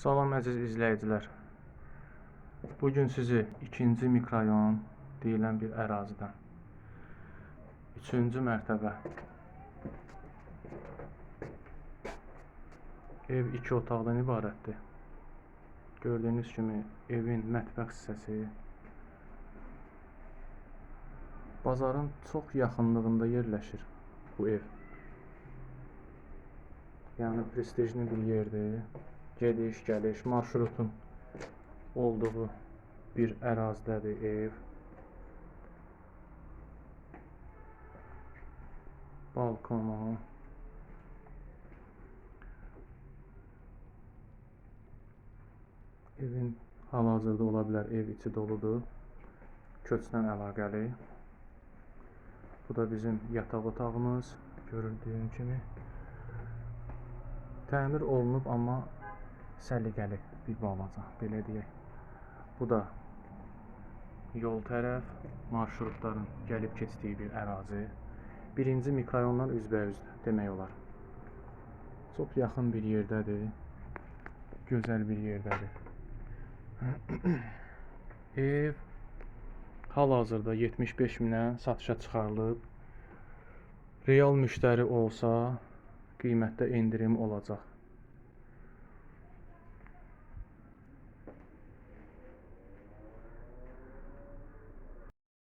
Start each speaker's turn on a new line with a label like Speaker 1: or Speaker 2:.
Speaker 1: Salam əziz izləyicilər. Bu sizi 2-ci mikrorayon deyilən bir ərazidən 3-cü mərtəbə ev 2 otaqdan ibarətdir. Gördüyünüz kimi evin mətbəx hissəsi bazarın çox yaxınlığında yerləşir bu ev. Yəni prestijli bir yerdir. Gediş, gəliş, marşrutun olduğu bir ərazidədir ev. Balkonu. Evin hal-hazırda ola bilər ev içi doludur. Köçdən əlaqəli. Bu da bizim yataq otağımız. Görüldüyün kimi. Təmir olunub, amma səliqəli bir balaca, belə deyək. Bu da yol tərəf, marşrutların gəlib keçdiyi bir ərazi. Birinci mikrorayondan üzbəyüzdür demək olar. Çox yaxın bir yerdədir. Gözəl bir yerdədir. Ev hal-hazırda 75 minə satışa çıxarılıb. Real müştəri olsa qiymətdə endirim olacaq.